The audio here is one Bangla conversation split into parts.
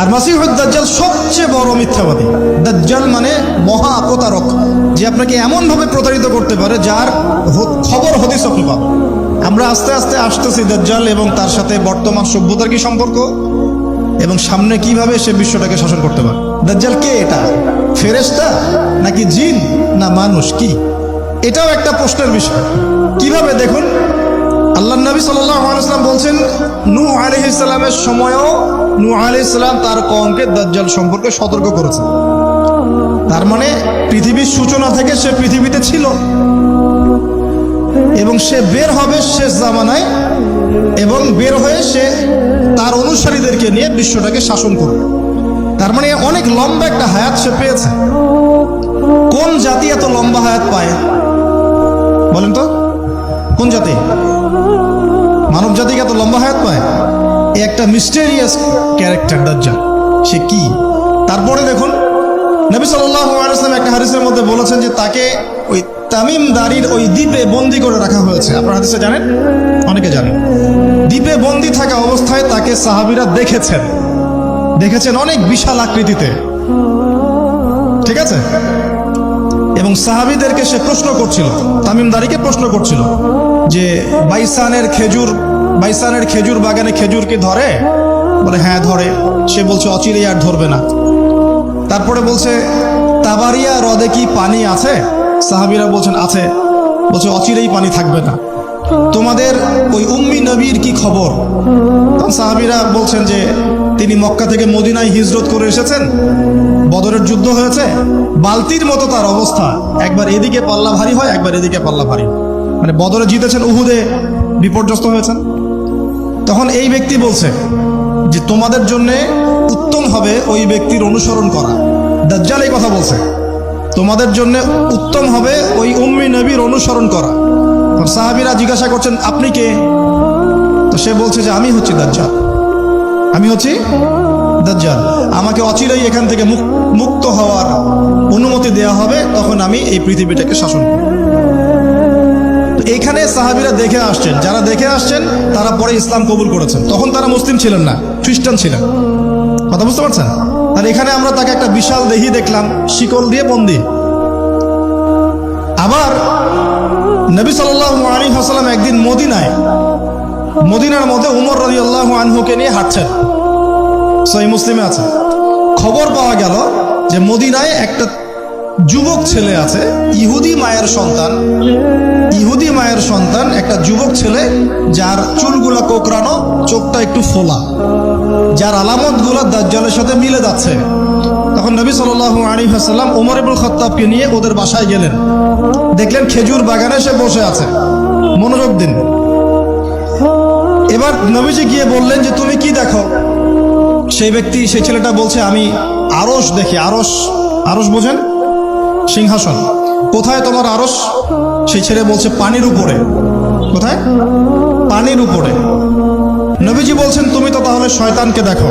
আর মাসিহুদ দাজ্জাল সবচেয়ে বড় মিথ্যাবাদী। দাজ্জাল মানে মহা প্রতারক যে আপনাকে এমনভাবে প্রতারিত করতে পারে যার খবর হদিস আপনি পাবেন। আমরা আস্তে আস্তে আসতেছি দাজ্জাল এবং তার সাথে বর্তমান সভ্যতার কি সম্পর্ক এবং সামনে কীভাবে সে বিশ্বটাকে শাসন করতে পারে। দাজ্জাল কে এটা? ফেরেশতা নাকি জিন? না মানুষ? কি? এটাও একটা প্রশ্নের বিষয়। কীভাবে দেখুন নবী সাল্লাম বলছেন নূ আলি ইসলামের সময়ও নূ আলি ইসলাম তার কমকে দাজ্জাল সম্পর্কে সতর্ক করেছেন তার মানে পৃথিবীর সূচনা থেকে সে পৃথিবীতে ছিল। এবং সে বের হবে শেষ জামানায় এবং বের হয়ে সে তার অনুসারীদেরকে নিয়ে বিশ্বটাকে শাসন করবে। তার মানে অনেক লম্বা একটা হায়াত সে পেয়েছে। কোন জাতি এত লম্বা হায়াত পায়? বলেন তো, কোন জাতি? মানব জাতিকে এত লম্বা হায়াত পায়? এ একটা মিস্টেরিয়াস ক্যারেক্টার দাজ্জাল। সে কি? তারপরে দেখুন, নবী সাল্লাম একটা হাদিসের মধ্যে বলেছেন যে তাকে ওই তামিম দারির ওই দ্বীপে বন্দি করে রাখা হয়েছে। আপনার হাদিসে জানেন? অনেকে জানেন। দ্বীপে বন্দি থাকা অবস্থায় তাকে সাহাবিরা দেখেছেন। দেখেছেন অনেক বিশাল আকৃতিতে। ঠিক আছে? এবং সাহাবিদেরকে সে প্রশ্ন করছিল তামিম দারিকে প্রশ্ন করছিল যে বাইসানের খেজুর বাইসানের খেজুর বাগানে খেজুর কি ধরে? বলে হ্যাঁ ধরে। সে বলছে, অচিরেই আর ধরবে না। তারপরে বলছে, তাবারিয়া হ্রদে কি পানি আছে? সাহাবিরা বলছেন, আছে। বলছে, অচিরেই পানি থাকবে না। তোমাদের ওই উম্মি নবীর কি খবর? সাহাবিরা বলছেন যে, তিনি মক্কা থেকে মদিনায় হিজরত করে এসেছেন। বদরের যুদ্ধ হয়েছে। বালতির মতো তার অবস্থা। একবার এদিকে পাল্লা ভারী হয়, একবার এদিকে পাল্লা ভারী মানে বদরে জিতেছেন উহুদে, বিপর্যস্ত হয়েছেন। তখন এই ব্যক্তি বলছে যে তোমাদের জন্য উত্তম হবে ওই ব্যক্তির অনুসরণ করা। দাজ্জাল এই কথা বলছে। তোমাদের জন্য উত্তম হবে ওই উম্মি নবীর অনুসরণ করা। সাহাবিরা জিজ্ঞাসা করছেন, আপনি কে? তো সে বলছে যে, আমি হচ্ছি দাজ্জাল। আমি হচ্ছি দাজ্জাল। আমাকে অচিরেই এখান থেকে মুক্ত হওয়ার অনুমতি দেওয়া হবে। তখন আমি এই পৃথিবীটাকে শাসন করব। তো এইখানে সাহাবিরা দেখে আসছেন। যারা দেখে আসছেন, তারা পরে ইসলাম কবুল করেছেন। তখন তারা মুসলিম ছিলেন না, খ্রিস্টান ছিলেন। কথা বুঝতে পারছেন? আর এখানে আমরা তাকে একটা বিশাল দেহি দেখলাম, শিকল দিয়ে বন্দি। আবার নবী সাল্লাহ আলী হাসালাম একদিন মদিনায়, মদিনার মধ্যে উমর রদি আল্লাহ আনহুকে নিয়ে হাঁটছেন। সহি মুসলিমে আছে। খবর পাওয়া গেল যে মদিনায় একটা যুবক ছেলে আছে, ইহুদি মায়ের সন্তান। ইহুদি মায়ের সন্তান, একটা যুবক ছেলে, যার চুলগুলা কোকড়ানো, চোখটা একটু ফোলা। যার আলামতগুলো দাজ্জালের সাথে মিলে যাচ্ছে। তখন নবী সাল্লাল্লাহু আলী হাসাল্লাম উমর ইবুল খত্তাবকে নিয়ে ওদের বাসায় গেলেন। দেখলেন খেজুর বাগানে সে বসে আছে। মনোযোগ দিন। এবার নবীজি গিয়ে বললেন যে, তুমি কি দেখো? সেই ব্যক্তি, সেই ছেলেটা বলছে, আমি আরস দেখি আরস আরস বোঝেন? সিংহাসন। কোথায় তোমার আরস? সেই ছেলে বলছে, পানির উপরে। কোথায়? পানির উপরে। নবীজি বলছেন, তুমি তো তাহলে শয়তানকে দেখো।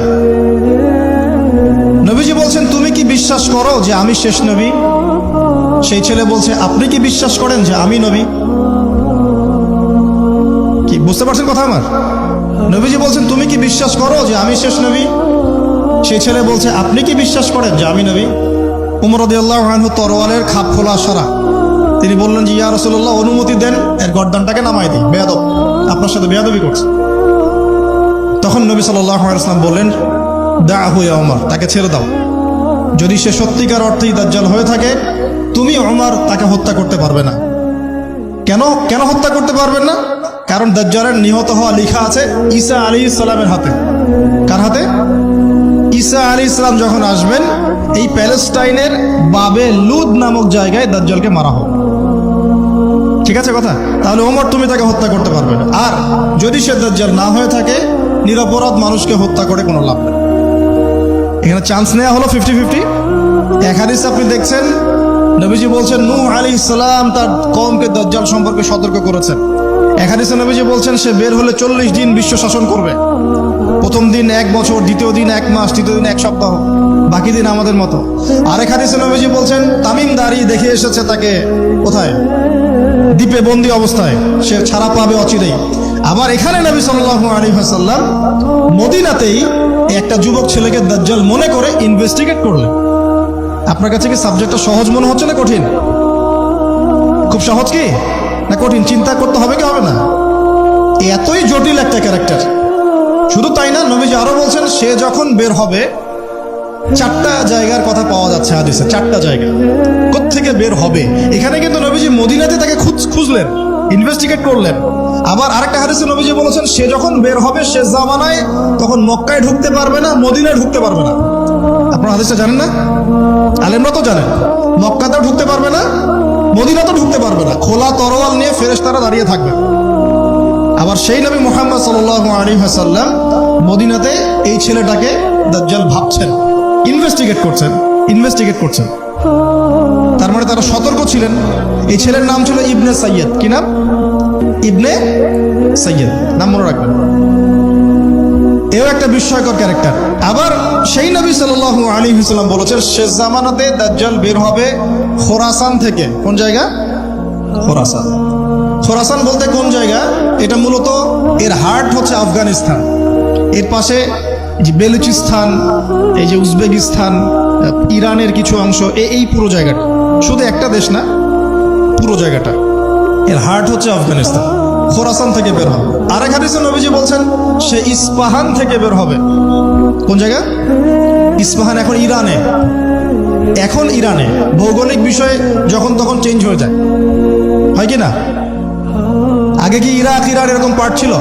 নবীজি বলছেন, তুমি কি বিশ্বাস করো যে আমি শেষ নবী? সেই ছেলে বলছে, আপনি কি বিশ্বাস করেন যে আমি নবী? কি, বুঝতে পারছেন কথা আমার? নবীজি বলছেন, তুমি কি বিশ্বাস করো যে আমি শেষ নবী? সেই ছেলে বলছে, আপনি কি বিশ্বাস করেন যে আমি নবী? উমর আল্লাহ তরোয়ালের খাপ খোলা সারা। তিনি বললেন যে, ইয়া রসুল্লাহ অনুমতি দেন, এর গর্দানটাকে নামাই দিই। বেয়াদব, আপনার সাথে বেয়াদবি করছে। তখন নবী সাল্লাম বললেন দা হুয়া তাকে ছেড়ে দাও। যদি সে সত্যিকার অর্থেই দাজ্জাল হয়ে থাকে, তুমি ওমর তাকে হত্যা করতে পারবে না। কেন? কেন হত্যা করতে পারবেন না? কারণ দাজ্জালের নিহত হওয়া লেখা আছে ঈসা আলী ইসলামের হাতে। কার হাতে? ঈসা আলী ইসলাম যখন আসবেন, এই প্যালেস্টাইনের বাবে লুদ নামক জায়গায় দাজ্জালকে মারা হোক। ঠিক আছে কথা? তাহলে ওমর তুমি তাকে হত্যা করতে পারবে না। আর যদি সে দাজ্জাল না হয়ে থাকে, নিরপরাধ মানুষকে হত্যা করে কোনো লাভ নেই। এখানে চান্স নেওয়া হলো ফিফটি ফিফটি এক হাদিস আপনি দেখছেন, নবীজি বলছেন, নূহ আলী ইসলাম তার কমকে দজ্জাল সম্পর্কে সতর্ক করেছেন। এক হাদিসে নবীজি বলছেন, সে বের হলে চল্লিশ দিন বিশ্ব শাসন করবে। প্রথম দিন এক বছর, দ্বিতীয় দিন এক মাস, তৃতীয় দিন এক সপ্তাহ, বাকি দিন আমাদের মতো। আরেক হাদিসে নবীজি বলছেন, তামিম দাঁড়ি দেখে এসেছে তাকে কোথায়? দ্বীপে বন্দি অবস্থায়। সে ছাড়া পাবে অচিরেই। আবার এখানে নবী সাল্লাল্লাহু আলাইহি ওয়াসাল্লাম মদিনাতেই একটা যুবক ছেলেকে দাজ্জাল মনে করে ইনভেস্টিগেট করলেন। আপনার কাছে কি সাবজেক্টটা সহজ মনে হচ্ছে না কঠিন? খুব সহজ কি? না, কঠিন চিন্তা করতে হবে কি হবে না? এতই জটিল একটা ক্যারেক্টার শুধু তাই না, নবীজি আরও বলছেন, সে যখন বের হবে, চারটা জায়গার কথা পাওয়া যাচ্ছে হাদিসে, চারটা জায়গা। থেকে বের হবে? এখানে কিন্তু নবীজি মদিনাতে তাকে খুঁজ- খুঁজলেন ইনভেস্টিগেট করলেন। আবার আরেকটা হাদিসে নবীজি বলেছেন, সে যখন বের হবে, সে জামানায় তখন মক্কায় ঢুকতে পারবে না, মদিনায় ঢুকতে পারবে না। আপনারা হাদিসটা জানেন না? আলেমরা তো জানেন, মক্কাতেও ঢুকতে পারবে না মদিনাতেও ঢুকতে পারবে না। খোলা তরোয়াল নিয়ে ফেরেশতারা দাঁড়িয়ে থাকবে। আবার সেই নবী মোহাম্মদ সাল্লাল্লাহু আলাইহি ওয়াসাল্লাম মদিনাতে এই ছেলেটাকে দাজ্জাল ভাবছেন ইনভেস্টিগেট করছেন ইনভেস্টিগেট করছেন। তার মানে তারা সতর্ক ছিলেন। এই ছেলের নাম ছিল ইবনে সৈয়দ কি নাম? ইবনে সৈয়দ নাম মনে রাখবেন। এও একটা বিস্ময়কর ক্যারেক্টার। আবার সেই নবী সাল্লাল্লাহু আলাইহি ওয়াসাল্লাম বলেছেন শেষ জামানাতে দাজ্জাল বের হবে খোরাসান থেকে, কোন জায়গা? খোরাসান। খোরাসান বলতে কোন জায়গা? এটা মূলত এর হার্ট হচ্ছে আফগানিস্তান। এর পাশে যে বেলুচিস্তান, এই যে উজবেকিস্তান, ইরানের কিছু অংশ এই পুরো জায়গাটা। শুধু একটা দেশ না, পুরো জায়গাটা। এর হার্ট হচ্ছে আফগানিস্তান। খোরাসান থেকে বের হবে। আরেক হাদিসে নবীজি বলছেন, সে ইস্পাহান থেকে বের হবে। কোন জায়গা? ইস্পাহান এখন ইরানে। এখন ইরানে ভৌগোলিক বিষয়ে যখন তখন চেঞ্জ হয়ে যায়। হয় কি না? আগে কি ইরাক, ইরান এরকম পার্ট ছিল?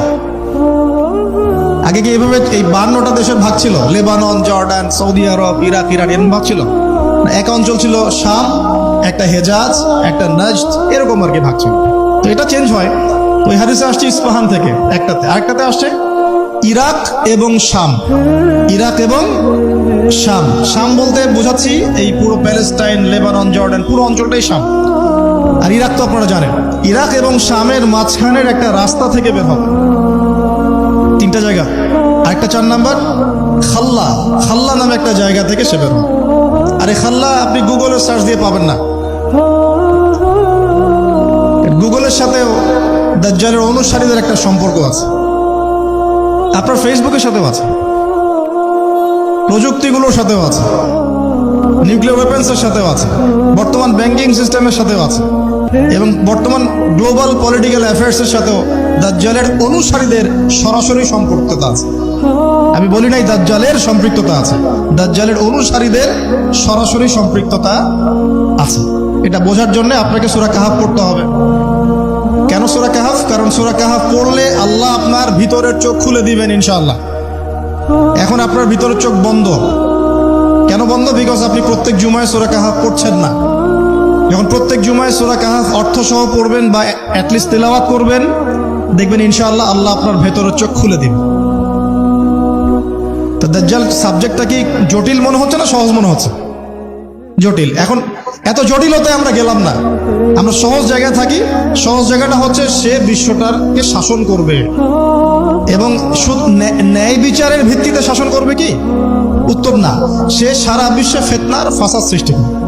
আগে কি এভাবে এই বান্নটা দেশের ভাগ ছিল? Lebanon, Jordan, Saudi Arabia, Iraq Iran ভাগ ছিল? এক অঞ্চল ছিল শাম, একটা হেজাজ, একটা নজদ এরকম আর কি ভাগ ছিল। তো এটা চেঞ্জ হয়। ওই হাদিসে আসছে ইস্পাহান থেকে, একটাতে। আরেকটাতে আসছে ইরাক এবং শাম। ইরাক এবং শাম। শাম বলতে বোঝাচ্ছি এই পুরো প্যালেস্টাইন, লেবানন, জর্ডান, পুরো অঞ্চলটাই শাম। আর ইরাক তো আপনারা জানেন। ইরাক এবং শামের মাঝখানের একটা রাস্তা থেকে বের হবে। তিনটা জায়গা। আরেকটা চার নাম্বার, খাল্লা। খাল্লা নামে একটা জায়গা থেকে সে বের হবে। আরে খাল্লা, আপনি গুগলে সার্চ দিয়ে পাবেন না। গুগলের সাথেও দাজ্জালের অনুসারীদের একটা সম্পর্ক আছে। আপনার ফেসবুকের সাথেও আছে। প্রযুক্তিগুলোর সাথেও আছে। নিউক্লিয়ার ওয়েপন্সের সাথেও আছে। বর্তমান ব্যাংকিং সিস্টেমের সাথেও আছে। এবং বর্তমান গ্লোবাল পলিটিক্যাল অ্যাফেয়ার্সের সাথেও দাজ্জালের অনুসারীদের সরাসরি সম্পৃক্ততা আছে। আমি বলি নাই দাজ্জালের সম্পৃক্ততা আছে। দাজ্জালের অনুসারীদের সরাসরি সম্পৃক্ততা আছে। এটা বোঝার জন্য আপনাকে সুরা কাহাফ পড়তে হবে। কেন সুরা কাহাফ? কারণ সুরা কাহাফ পড়লে আল্লাহ আপনার ভিতরের চোখ খুলে দিবেন ইনশাআল্লাহ। এখন আপনার ভিতরের চোখ বন্ধ। কেন বন্ধ? বিকজ আপনি প্রত্যেক জুমায় সোরা কাহাফ পড়ছেন না। যখন প্রত্যেক জুমায় সোরা কাহাফ অর্থ সহ পড়বেন বা অ্যাটলিস্ট তেলাওয়াত করবেন, দেখবেন ইনশাআল্লাহ আল্লাহ আপনার ভেতরের চোখ খুলে দিন তো দাজ্জাল সাবজেক্টটা কি জটিল মনে হচ্ছে না সহজ মনে হচ্ছে? জটিল। এখন এত জটিলতে আমরা গেলাম না। আমরা সহজ জায়গায় থাকি। সহজ জায়গাটা হচ্ছে সে বিশ্বটাকে শাসন করবে। এবং ন্যায়- বিচারের ভিত্তিতে শাসন করবে কি? উত্তর না। সে সারা বিশ্বে ফেতনার ফাসাদ সৃষ্টি করবে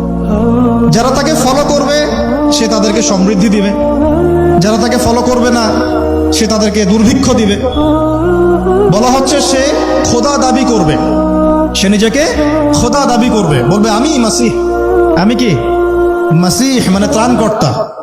যারা তাকে ফলো করবে, সে তাদেরকে সমৃদ্ধি দিবে। যারা তাকে ফলো করবে না, সে তাদেরকে দুর্ভিক্ষ দিবে। বলা হচ্ছে সে খোদা দাবি করবে। সে নিজেকে খোদা দাবি করবে। বলবে, আমি মাসিহ। আমি কি? মাসিহ মানে ত্রাণকর্তা।